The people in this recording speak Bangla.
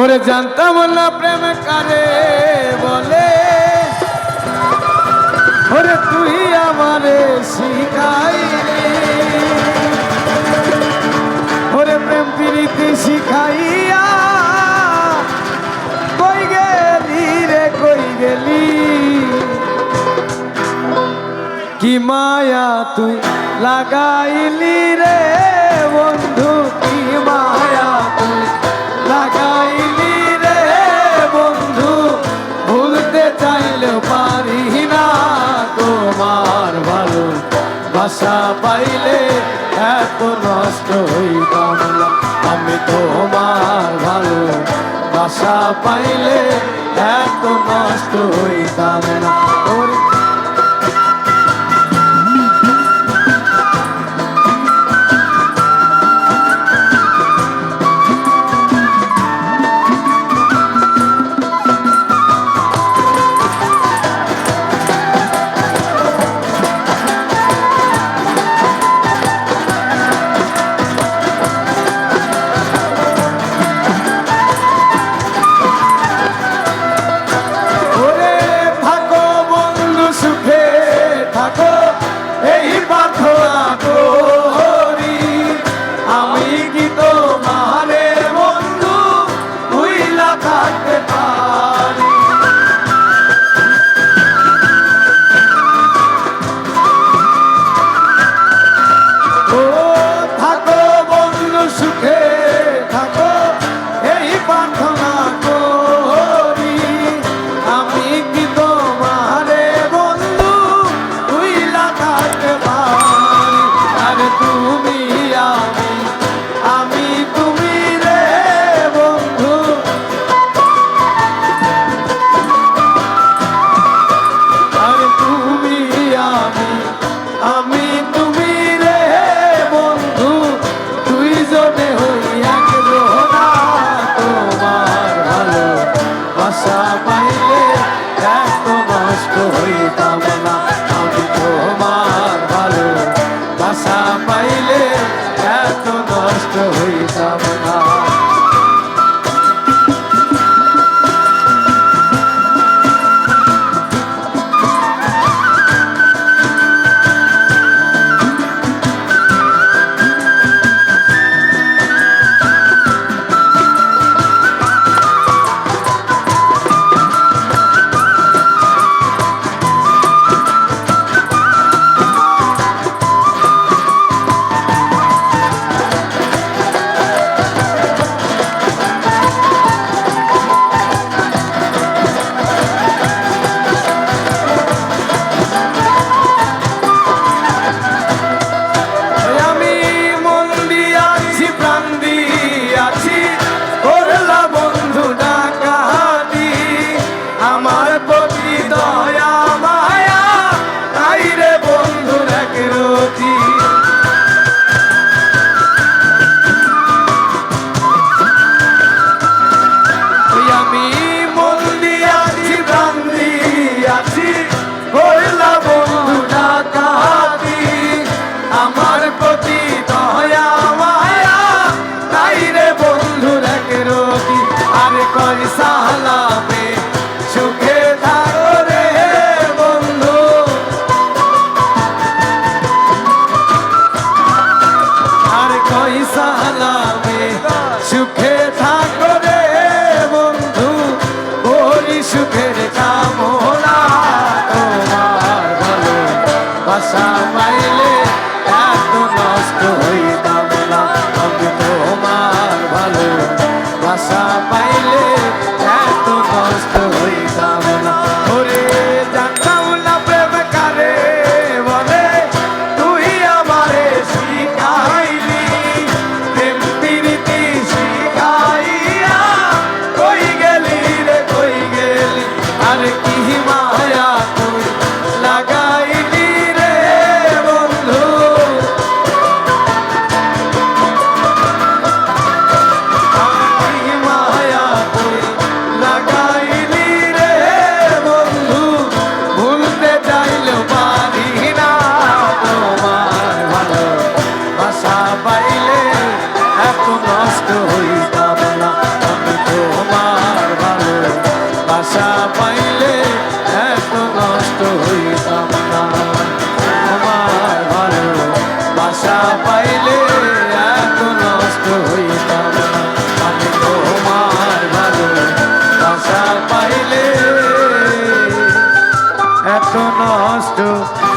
ওরে জানতাম না প্রেম কারে বলে। ওরে তুই আমারে শিখাই ওরে প্রেম প্রীতি শিখাইয়া কি মায়া তুই লাগাইলি রে বন্ধু? কি মায়া তুই লাগাইলি রে বন্ধু? ভুলতে চাইলে পারি না তোমার ভালো বাসা পাইলে এত নষ্ট হই না। আমি তোমার ভালো বাসা পাইলে এত নষ্ট হই বাংলা সালামে সুখে থাকো রে বন্ধু বলি সুখের কামনা তোমার ভালো বাসা পাইলে wants to